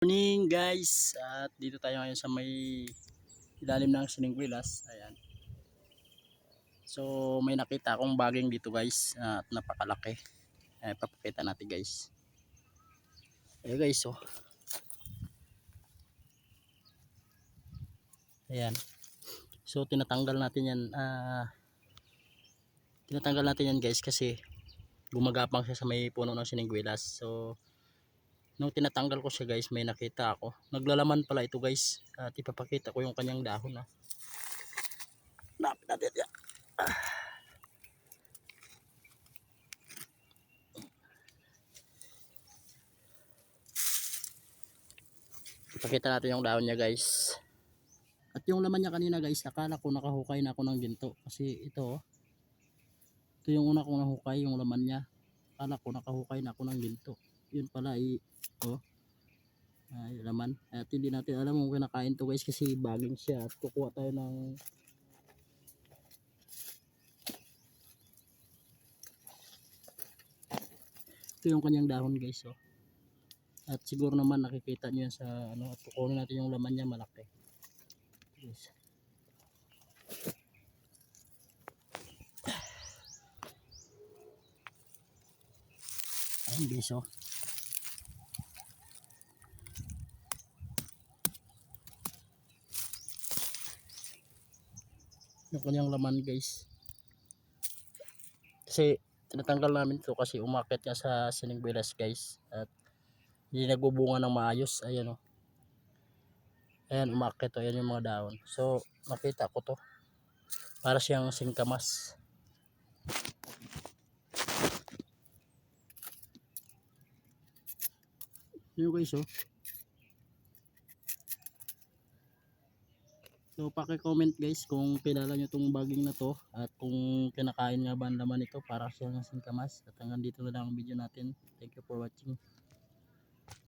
morning guys. At dito tayo ngayon sa may ilalim ng siningwilas ayan. So may nakita akong baging dito guys at napakalaki. Eh, papakita natin guys. Ayan guys oh. Ayan. So tinatanggal natin yan ah tinatanggal natin yan guys kasi gumagapang siya sa may puno ng siningwilas so nung tinatanggal ko siya guys may nakita ako. Naglalaman pala ito guys at ipapakita ko yung kanyang dahon na Napit natin yan. Ipakita natin yung dahon niya guys. At yung laman niya kanina guys akala ko nakahukay na ako ng ginto. Kasi ito oh. ito yung una kong nahukay yung laman niya. Akala ko nakahukay na ako ng ginto yun pala i oh. Ay laman. At hindi natin alam kung kinakain to guys kasi baging siya. At kukuha tayo ng ito yung kanyang dahon guys oh. At siguro naman nakikita niyo yan sa ano at kukunin natin yung laman niya malaki. Yes. ayun guys oh yung kanyang laman guys. Kasi tinatanggal namin to kasi umakit niya sa siningbilas guys. At hindi nagbubunga ng maayos. Ayan o ayan umakit o ayan yung mga dahon. So nakita ko to. Para siyang singkamas. Yun guys oh So paki-comment guys kung kilala nyo tong baging na to at kung kinakain nga ba ang laman nito para siya ng singkamas. At hanggang dito na lang ang video natin. Thank you for watching.